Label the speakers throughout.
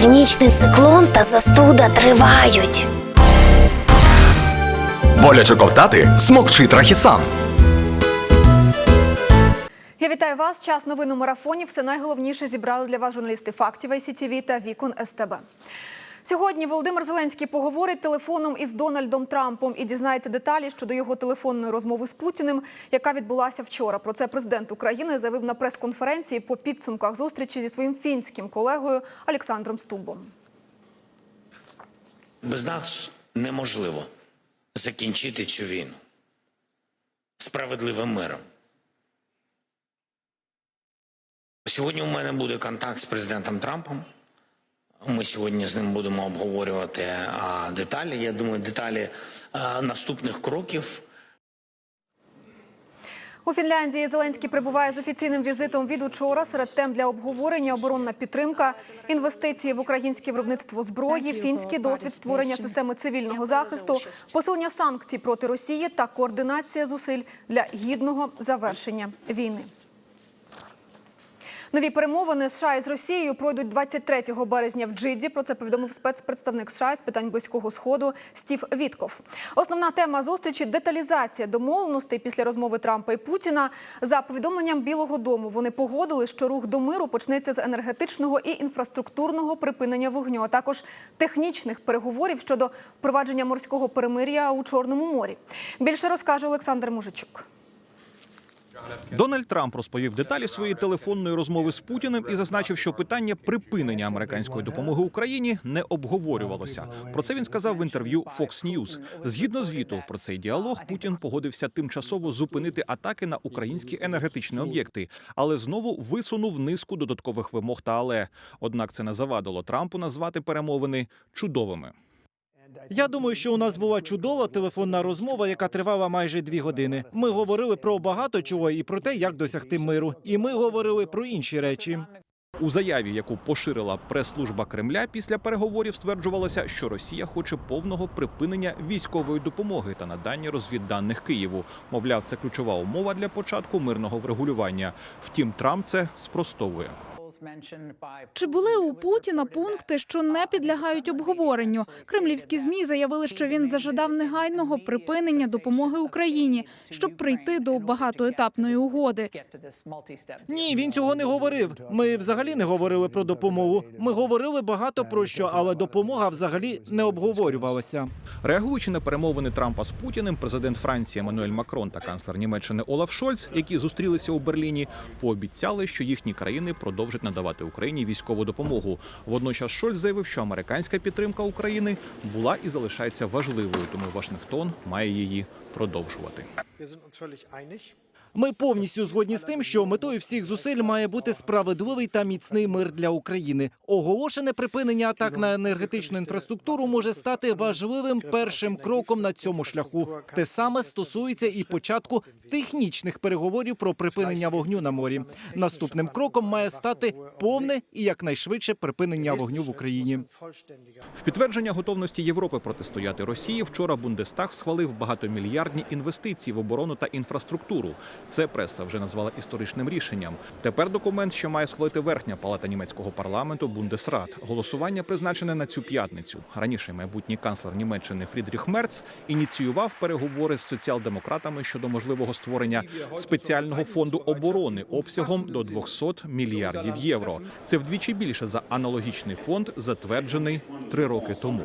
Speaker 1: Північний циклон та застуда тривають.
Speaker 2: Боляче ковтати смокчи трахісан.
Speaker 3: Я вітаю вас. Час новин у марафоні. Все найголовніше зібрали для вас журналісти фактів ICTV та Вікон СТБ. Сьогодні Володимир Зеленський поговорить телефоном із Дональдом Трампом і дізнається деталі щодо його телефонної розмови з Путіним, яка відбулася вчора. Про це президент України заявив на прес-конференції по підсумках зустрічі зі своїм фінським колегою Олександром Стубом.
Speaker 4: Без нас неможливо закінчити цю війну справедливим миром. Сьогодні у мене буде контакт з президентом Трампом. Ми сьогодні з ним будемо обговорювати деталі. Я думаю, деталі наступних кроків.
Speaker 3: У Фінляндії Зеленський прибуває з офіційним візитом від учора. Серед тем для обговорення оборонна підтримка, інвестиції в українське виробництво зброї, фінський досвід створення системи цивільного захисту, посилення санкцій проти Росії та координація зусиль для гідного завершення війни. Нові перемовини США із Росією пройдуть 23 березня в Джиді. Про це повідомив спецпредставник США з питань близького сходу Стів Вітков. Основна тема зустрічі деталізація домовленостей після розмови Трампа і Путіна. За повідомленням Білого Дому вони погодили, що рух до миру почнеться з енергетичного і інфраструктурного припинення вогню, а також технічних переговорів щодо впровадження морського перемир'я у Чорному морі. Більше розкаже Олександр Мужичук.
Speaker 5: Дональд Трамп розповів деталі своєї телефонної розмови з Путіним і зазначив, що питання припинення американської допомоги Україні не обговорювалося. Про це він сказав в інтерв'ю Fox News. Згідно звіту про цей діалог, Путін погодився тимчасово зупинити атаки на українські енергетичні об'єкти, але знову висунув низку додаткових вимог та але. Однак це не завадило Трампу назвати перемовини чудовими.
Speaker 6: Я думаю, що у нас була чудова телефонна розмова, яка тривала майже дві години. Ми говорили про багато чого і про те, як досягти миру. І ми говорили про інші речі.
Speaker 5: У заяві, яку поширила прес-служба Кремля, після переговорів стверджувалося, що Росія хоче повного припинення військової допомоги та надання розвідданих Києву. Мовляв, це ключова умова для початку мирного врегулювання. Втім, Трамп це спростовує.
Speaker 7: Чи були у Путіна пункти, що не підлягають обговоренню? Кремлівські змі заявили, що він зажадав негайного припинення допомоги Україні, щоб прийти до багатоетапної угоди.
Speaker 6: Ні, він цього не говорив. Ми взагалі не говорили про допомогу. Ми говорили багато про що, але допомога взагалі не обговорювалася.
Speaker 5: Реагуючи на перемовини Трампа з Путіним, президент Франції Еммануель Макрон та канцлер Німеччини Олаф Шольц, які зустрілися у Берліні, пообіцяли, що їхні країни продовжать надавати Україні військову допомогу. Водночас Шольц заявив, що американська підтримка України була і залишається важливою, тому Вашингтон має її продовжувати.
Speaker 6: Ми повністю згодні з тим, що метою всіх зусиль має бути справедливий та міцний мир для України. Оголошене припинення атак на енергетичну інфраструктуру може стати важливим першим кроком на цьому шляху. Те саме стосується і початку технічних переговорів про припинення вогню на морі. Наступним кроком має стати повне і якнайшвидше припинення вогню в Україні.
Speaker 5: В підтвердження готовності Європи протистояти Росії вчора Бундестаг схвалив багатомільярдні інвестиції в оборону та інфраструктуру. Це преса вже назвала історичним рішенням. Тепер документ, що має схвалити верхня палата німецького парламенту Бундесрат. Голосування призначене на цю п'ятницю. Раніше майбутній канцлер Німеччини Фрідріх Мерц ініціював переговори з соціал-демократами щодо можливого створення спеціального фонду оборони обсягом до 200 мільярдів євро. Це вдвічі більше за аналогічний фонд, затверджений три роки тому.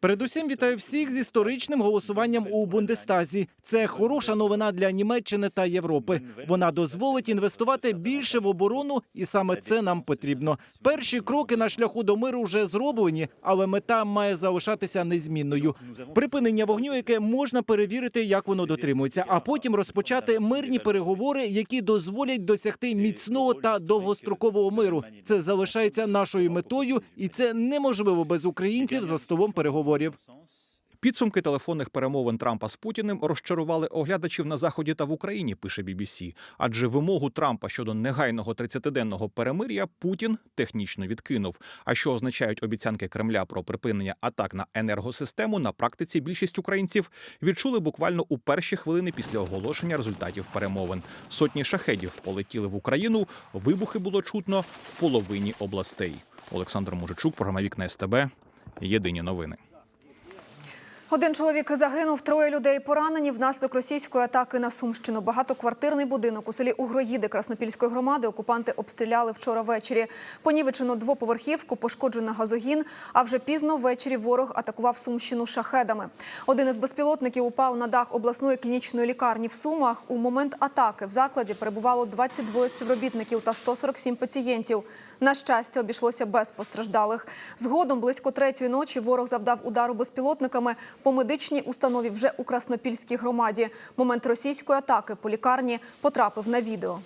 Speaker 6: Передусім вітаю всіх з історичним голосуванням у Бундестазі. Це хороша новина для Німеччини та Європи. Вона дозволить інвестувати більше в оборону, і саме це нам потрібно. Перші кроки на шляху до миру вже зроблені, але мета має залишатися незмінною. Припинення вогню, яке можна перевірити, як воно дотримується, а потім розпочати мирні переговори, які дозволять досягти міцного та довгострокового миру. Це залишається нашою метою, і це неможливо без українців за столом переговорів.
Speaker 5: Підсумки телефонних перемовин Трампа з Путіним розчарували оглядачів на заході та в Україні. Пише BBC. Адже вимогу Трампа щодо негайного 30-денного перемир'я Путін технічно відкинув. А що означають обіцянки Кремля про припинення атак на енергосистему? На практиці більшість українців відчули буквально у перші хвилини після оголошення результатів перемовин. Сотні шахедів полетіли в Україну. Вибухи було чутно в половині областей. Олександр Мужичук, програма Вікна СТБ. Єдині новини.
Speaker 3: Один чоловік загинув, троє людей поранені внаслідок російської атаки на Сумщину. Багатоквартирний будинок у селі Угроїди Краснопільської громади окупанти обстріляли вчора ввечері. Понівечено двоповерхівку, пошкоджено газогін. А вже пізно ввечері ворог атакував Сумщину шахедами. Один із безпілотників упав на дах обласної клінічної лікарні в Сумах. У момент атаки в закладі перебувало 22 співробітників та 147 пацієнтів. На щастя, обійшлося без постраждалих. Згодом близько третьої ночі ворог завдав удару безпілотниками по медичній установі вже у Краснопільській громаді. Момент російської атаки по лікарні потрапив на відео.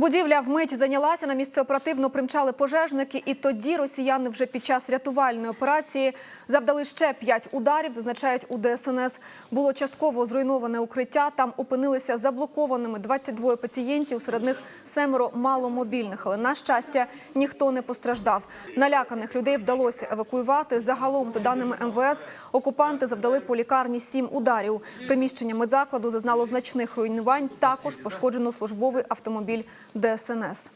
Speaker 3: Будівля вмить зайнялася. На місце оперативно примчали пожежники, і тоді росіяни вже під час рятувальної операції завдали ще п'ять ударів. Зазначають у ДСНС. Було частково зруйноване укриття. Там опинилися заблокованими 22 пацієнтів. Серед них семеро маломобільних. Але на щастя ніхто не постраждав. Наляканих людей вдалося евакуювати. Загалом, за даними МВС, окупанти завдали по лікарні сім ударів. Приміщення медзакладу зазнало значних руйнувань. Також пошкоджено службовий автомобіль ДСНС.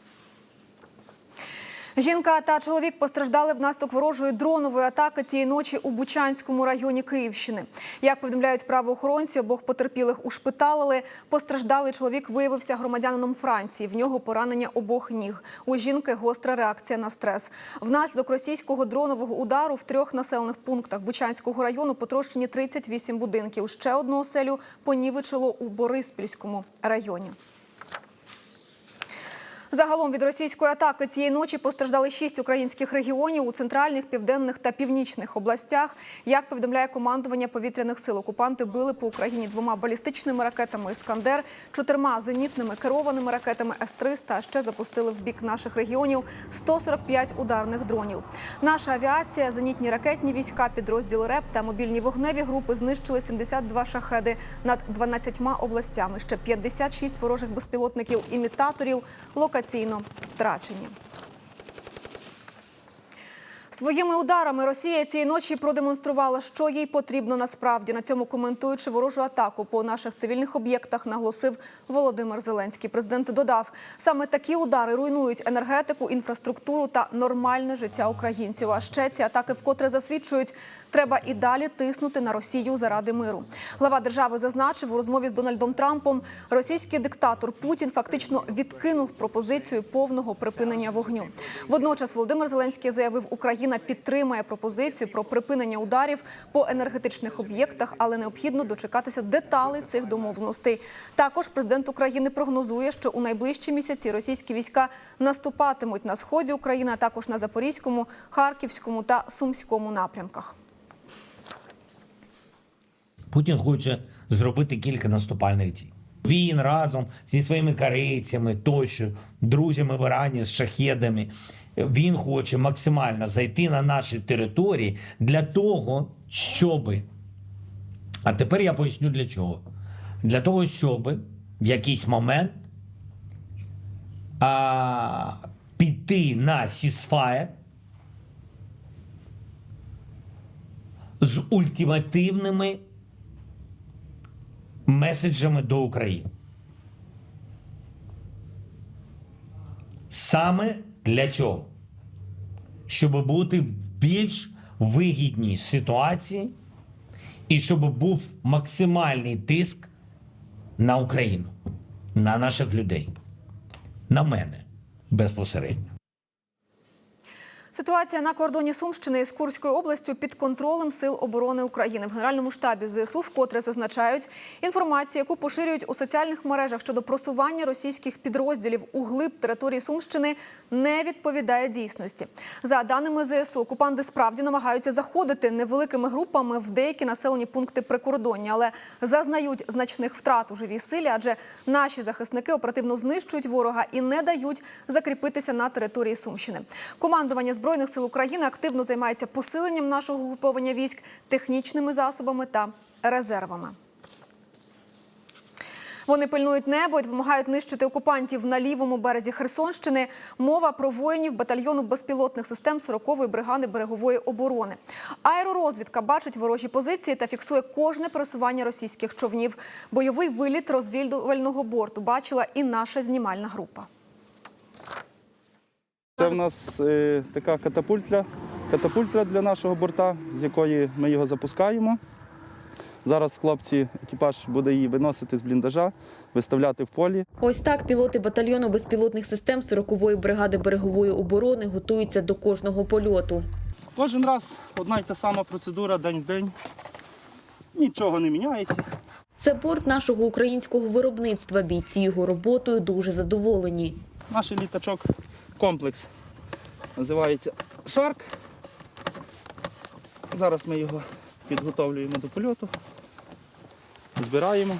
Speaker 3: Жінка та чоловік постраждали внаслідок ворожої дронової атаки цієї ночі у Бучанському районі Київщини. Як повідомляють правоохоронці, обох потерпілих ушпиталили. Постраждалий чоловік виявився громадянином Франції. В нього поранення обох ніг. У жінки гостра реакція на стрес. Внаслідок російського дронового удару в трьох населених пунктах Бучанського району потрощені 38 будинків. Ще одну оселю понівечило у Бориспільському районі. Загалом від російської атаки цієї ночі постраждали шість українських регіонів у центральних, південних та північних областях. Як повідомляє командування повітряних сил, окупанти били по Україні двома балістичними ракетами Іскандер, чотирма зенітними керованими ракетами С-300, а ще запустили в бік наших регіонів 145 ударних дронів. Наша авіація, зенітні ракетні війська, підрозділи РЕП та мобільні вогневі групи знищили 72 шахеди над 12 областями. Ще 56 ворожих безпілотників імітаторів локаційно втрачені. Своїми ударами Росія цієї ночі продемонструвала, що їй потрібно насправді. На цьому коментуючи ворожу атаку по наших цивільних об'єктах, наголосив Володимир Зеленський. Президент додав, саме такі удари руйнують енергетику, інфраструктуру та нормальне життя українців. А ще ці атаки вкотре засвідчують, треба і далі тиснути на Росію заради миру. Глава держави зазначив у розмові з Дональдом Трампом, російський диктатор Путін фактично відкинув пропозицію повного припинення вогню. Водночас Володимир Зеленський заявив, Україна підтримає пропозицію про припинення ударів по енергетичних об'єктах, але необхідно дочекатися деталей цих домовленостей. Також президент України прогнозує, що у найближчі місяці російські війська наступатимуть на сході України, а також на Запорізькому, Харківському та Сумському напрямках.
Speaker 8: Путін хоче зробити кілька наступальних дій. Він разом зі своїми корейцями, тощо, друзями в Ірані з шахедами. Він хоче максимально зайти на наші території для того, щоби. А тепер я поясню для чого. Для того, щоб в якийсь момент а, піти на сісфаєр з ультимативними меседжами до України. Саме для цього, щоб бути в більш вигідній ситуації і щоб був максимальний тиск на Україну, на наших людей, на мене безпосередньо.
Speaker 3: Ситуація на кордоні Сумщини із Курською областю під контролем сил оборони України в генеральному штабі ЗСУ вкотре зазначають інформацію, яку поширюють у соціальних мережах щодо просування російських підрозділів у глиб території Сумщини, не відповідає дійсності. За даними ЗСУ, окупанти справді намагаються заходити невеликими групами в деякі населені пункти прикордоння, але зазнають значних втрат у живій силі, адже наші захисники оперативно знищують ворога і не дають закріпитися на території Сумщини. Командування збройних сил України активно займається посиленням нашого угруповання військ технічними засобами та резервами. Вони пильнують небо і допомагають нищити окупантів на лівому березі Херсонщини. Мова про воїнів батальйону безпілотних систем 40-ї бригади берегової оборони. Аеророзвідка бачить ворожі позиції та фіксує кожне пересування російських човнів. Бойовий виліт розвідувального борту бачила і наша знімальна група.
Speaker 9: Це в нас е, така катапультля, катапультля для нашого борта, з якої ми його запускаємо. Зараз хлопці, екіпаж буде її виносити з бліндажа, виставляти в полі.
Speaker 10: Ось так пілоти батальйону безпілотних систем 40-ї бригади берегової оборони готуються до кожного польоту.
Speaker 9: Кожен раз одна й та сама процедура день в день. Нічого не міняється.
Speaker 10: Це борт нашого українського виробництва. Бійці його роботою дуже задоволені.
Speaker 9: Наш літачок комплекс називається Шарк. Зараз ми його підготовлюємо до польоту, збираємо.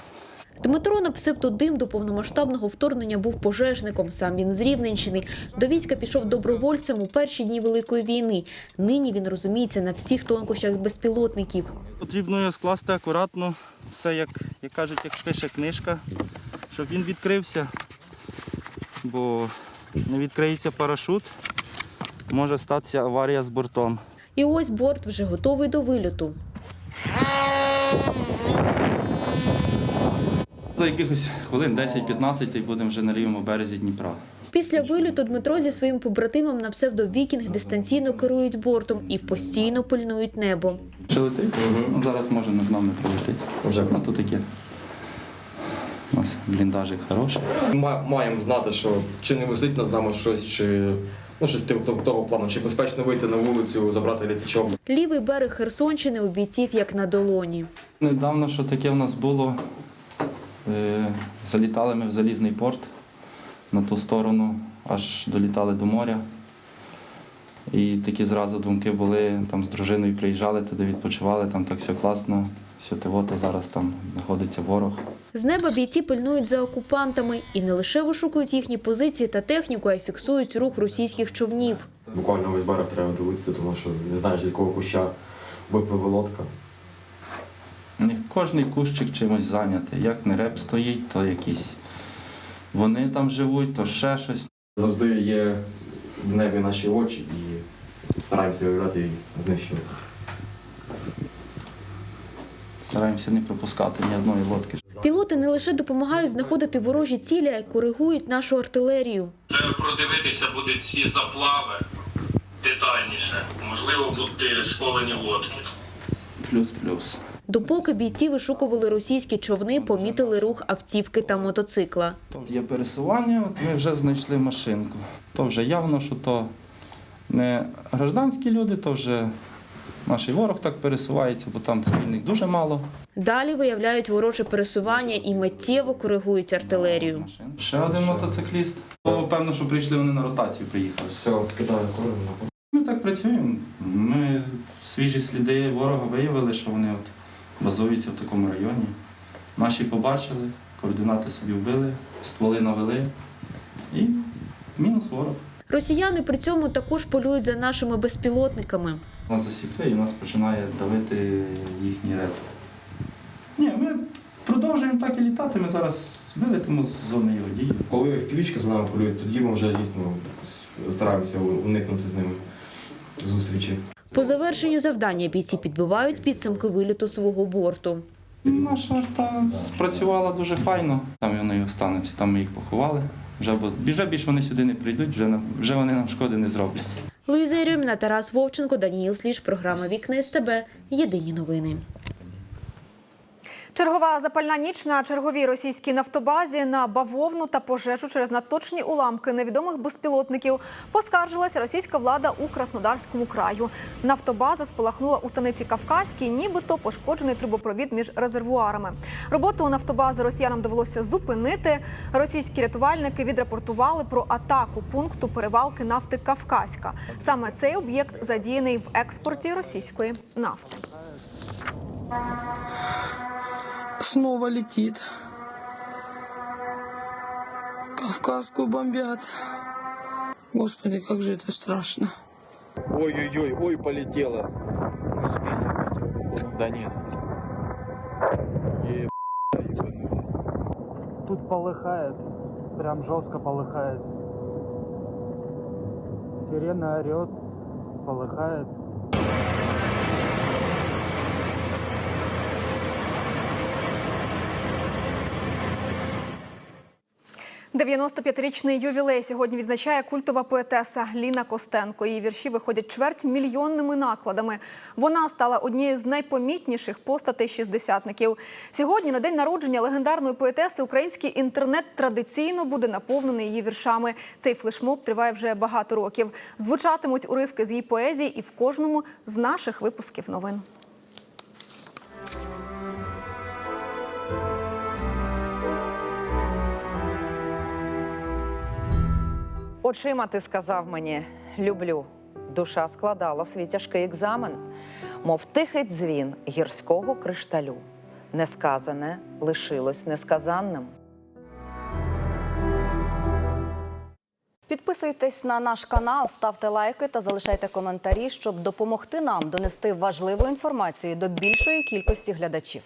Speaker 10: Дмитро на псевдодим до повномасштабного вторгнення був пожежником. Сам він з Рівненщини. До війська пішов добровольцем у перші дні Великої війни. Нині він розуміється на всіх тонкощах безпілотників.
Speaker 9: Потрібно його скласти акуратно, все як, як кажуть, як пише книжка, щоб він відкрився, бо не відкриється парашут, може статися аварія з бортом.
Speaker 10: І ось борт вже готовий до вильоту.
Speaker 9: За якихось хвилин 10-15 і будемо вже на лівому березі Дніпра.
Speaker 10: Після вильоту Дмитро зі своїм побратимом на псевдовікінг дистанційно керують бортом і постійно пильнують небо.
Speaker 9: Чи летить? Ну, зараз може над нами прилетить. Вже ну, тут таке. У нас бліндажик хороший.
Speaker 2: Ма- Маємо знати, що чи не висить над нами щось, чи ну щось тим- того, того плану, чи безпечно вийти на вулицю, забрати літачок.
Speaker 10: Лівий берег Херсонщини у бійців як на долоні.
Speaker 9: Недавно, що таке в нас було, е, залітали ми в залізний порт на ту сторону, аж долітали до моря. І такі зразу думки були, там з дружиною приїжджали туди, відпочивали, там так все класно, все тивота, зараз там знаходиться ворог.
Speaker 10: З неба бійці пильнують за окупантами і не лише вишукують їхні позиції та техніку, а й фіксують рух російських човнів.
Speaker 11: Буквально весь берег треба дивитися, тому що не знаєш, з якого куща випливе лодка.
Speaker 9: Них кожний кущик чимось зайнятий. Як не реп стоїть, то якісь вони там живуть, то ще щось.
Speaker 11: Завжди є в небі наші очі і стараємося виявляти і знищувати.
Speaker 9: Стараємося не пропускати ні одної лодки.
Speaker 10: Пілоти не лише допомагають знаходити ворожі цілі, а й коригують нашу артилерію.
Speaker 12: Треба продивитися буде ці заплави детальніше. Можливо, будуть сховані лодки.
Speaker 9: Плюс-плюс.
Speaker 10: Допоки бійці вишукували російські човни, помітили рух автівки та мотоцикла.
Speaker 9: Тут є пересування, от ми вже знайшли машинку. То вже явно, що то не гражданські люди, то вже наш ворог так пересувається, бо там цивільних дуже мало.
Speaker 10: Далі виявляють вороже пересування і миттєво коригують артилерію.
Speaker 9: Машин. Ще один мотоцикліст. То, певно, що прийшли вони на ротацію, приїхали.
Speaker 11: Все, скидаю корм.
Speaker 9: Ми так працюємо. Ми свіжі сліди ворога виявили, що вони от базуються в такому районі. Наші побачили, координати собі вбили, стволи навели і мінус ворог.
Speaker 10: Росіяни при цьому також полюють за нашими безпілотниками.
Speaker 9: Нас засікли і нас починає давити їхній реп. Ні, ми продовжуємо так і літати. Ми зараз вилетимо з зони його дії.
Speaker 11: Коли впівічки за нами полюють, тоді ми вже дійсно стараємося уникнути з ними зустрічі.
Speaker 10: По завершенню завдання бійці підбивають підсумки виліту свого борту.
Speaker 9: Наша арта спрацювала дуже файно. Там вони і остануться, там ми їх поховали. Вже, вже більш вони сюди не прийдуть, вже, нам- вже вони нам шкоди не зроблять.
Speaker 10: Луїза Єрьоміна, Тарас Вовченко, Даніїл Сліж, програма Вікна СТБ. Єдині новини.
Speaker 3: Чергова запальна ніч на черговій російській нафтобазі на бавовну та пожежу через наточні уламки невідомих безпілотників поскаржилася російська влада у Краснодарському краю. Нафтобаза спалахнула у станиці Кавказькій, нібито пошкоджений трубопровід між резервуарами. Роботу нафтобази росіянам довелося зупинити. Російські рятувальники відрапортували про атаку пункту перевалки нафти Кавказька. Саме цей об'єкт задіяний в експорті російської нафти.
Speaker 13: Снова летит. Кавказскую бомбят. Господи, как же это страшно.
Speaker 6: Ой-ой-ой, ой, полетело. Да нет. Е. Тут полыхает, прям жестко полыхает. Сирена орет, полыхает.
Speaker 3: 95-річний ювілей сьогодні відзначає культова поетеса Ліна Костенко. Її вірші виходять чверть мільйонними накладами. Вона стала однією з найпомітніших постатей шістдесятників. Сьогодні, на день народження легендарної поетеси, український інтернет традиційно буде наповнений її віршами. Цей флешмоб триває вже багато років. Звучатимуть уривки з її поезії і в кожному з наших випусків новин.
Speaker 14: Очима ти сказав мені люблю. Душа складала свій тяжкий екзамен, мов тихий дзвін гірського кришталю. Несказане лишилось несказанним.
Speaker 15: Підписуйтесь на наш канал, ставте лайки та залишайте коментарі, щоб допомогти нам донести важливу інформацію до більшої кількості глядачів.